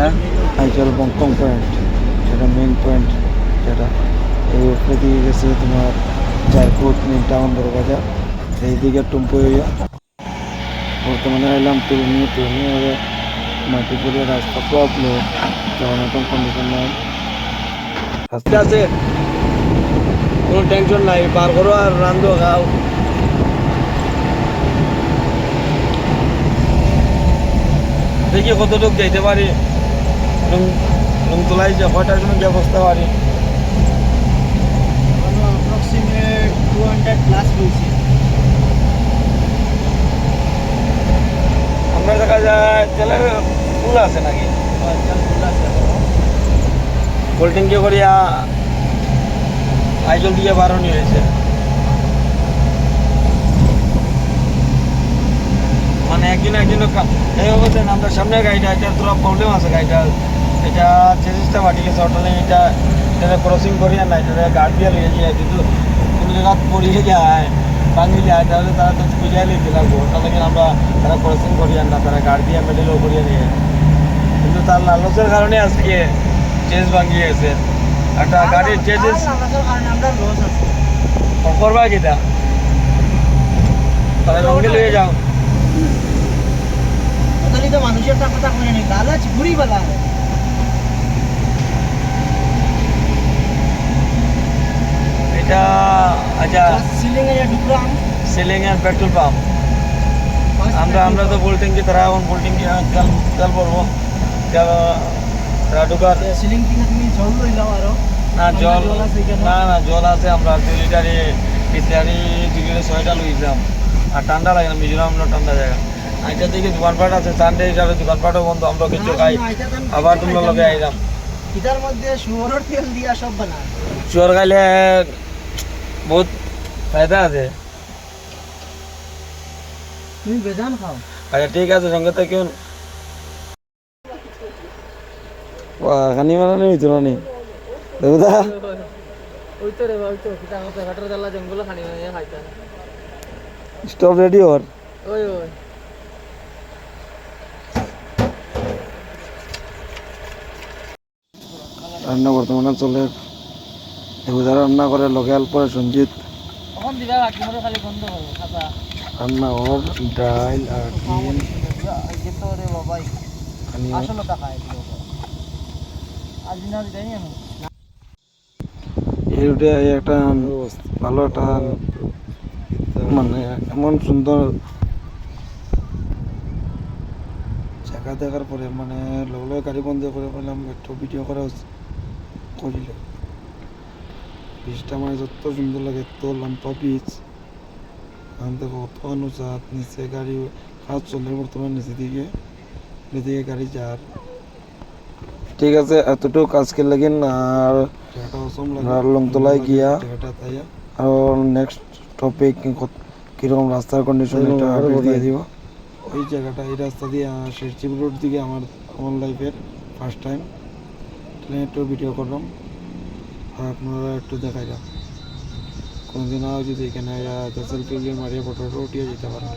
হ্যাঁ? আইচল বংকং পয়েন্ট সেটা মেন পয়েন্ট যেটা এই উপরে দিয়ে গেছে তোমার চারকুট মেন টাউন বড়বাজার এইদিকে টুম্পু হইয়া বর্তমানে এলাম তুলনি তুলনি হয়ে মাটিপুরের রাস্তা প্রবলেম যাওয়ার মতন কন্ডিশন নাই। রাস্তা আছে। কোনো টেনশন নাই পার করো আর রান্ধো খাও। দেখি কতটুক যাইতে পারি। রুম রুম তোলাই যে কয়টার জন্য ব্যবস্থা পারি approximate 200 plus রয়েছে। আমরা দেখা যায় তেলের ফুল আছে নাকি? কোল্ড কি করিয়া আইজল দিয়ে বারণি হয়েছে। মানে একদিন একদিন এই অবস্থা আমরা সামনে গাড়িটা এটা তোরা প্রবলেম আছে গাড়িটা এটা চেষ্টা বাটি গেছে অটোলে এটা এটা ক্রসিং করিয়া না এটা গার্ড দিয়ে লিয়ে যায় কিন্তু কোনো জায়গা পড়িয়ে যায় ভাঙি যায় তাহলে তারা তো বুঝাই লিখতে লাগবো। ওটা থেকে আমরা তারা ক্রসিং করিয়া না তারা গার্ড দিয়ে মেডেলও করিয়ে নিয়ে? কিন্তু তার লালসের কারণে আজকে চেস ভাঙিয়ে গেছে। একটা গাড়ির চেসেস কারণে আমরা লস আছে। করবা কিটা তাহলে রঙে লয়ে যাও। ওখানে তো মানুষের টাকা টাকা করে নেই লালাচ ঘুরি বেলা। এটা আচ্ছা সিলিং এর ঢুকলাম। সিলিং এর পেট্রোল পাম্প আমরা আমরা তো বলতেন কি তারা এখন বলতেন কি হ্যাঁ, তেল তেল পড়ব ঢুকার। সিলিং তুমি জল না জল না না জল আছে আমরা দুই লিটারে লিটারে দুই লিটারে ছয়টা লইছিলাম আর ঠান্ডা লাগে না মিজোরাম ঠান্ডা জায়গা। আইটা দিকে দোকানপাট আছে সানডে হিসাবে দোকানপাটও বন্ধ আমরা কিছু খাই। আবার তোমরা লগে আইলাম। এটার মধ্যে শুয়োরের তেল দিয়া সব বানা চোর খাইলে বহুত ফায়দা আছে। তুমি বেজান খাও। আচ্ছা ঠিক আছে সঙ্গে কেউ খানি মানে হইতো না নি দেবদা ওই তো রে ওই তো কিটা কথা ঘাটের দালা জঙ্গল খানি হয়ে খাইতা স্টপ রেডি ওর ওই ওই রান্না বর্তমানে চলে। দেবদা রান্না করে লোকাল পরে সঞ্জিত। রান্না ওর ডাল আর ডিম। যে তো রে বাবাই খানি আসলে টাকা এগুলো আজ দিন আজ দেয়নি আমি? এই রুটে এই একটা ভালো একটা মানে এমন সুন্দর জায়গা দেখার পরে মানে লগে লগে গাড়ি বন্ধ করে পেলাম একটু ভিডিও করা করিল বীজটা মানে যত সুন্দর লাগে এত লম্বা বীজ আমি দেখো কত অনুচাত নিচে গাড়ি কাজ চলে বর্তমান নিচে দিকে নিচে গাড়ি যার ঠিক আছে এতটুকু আজকে লাগিন আর আর লংতলায় গিয়া আর নেক্সট টপিক কীরকম রাস্তার কন্ডিশন এটা দিয়ে দিব ওই জায়গাটা এই রাস্তা দিয়ে শেরচিপ রোড দিকে আমার আমার লাইফের ফার্স্ট টাইম ট্রেনে একটু ভিডিও করলাম আপনারা একটু দেখাইলাম কোনদিন আর যদি এখানে সেলফি মারিয়ে ফটো উঠিয়ে যেতে পারেন।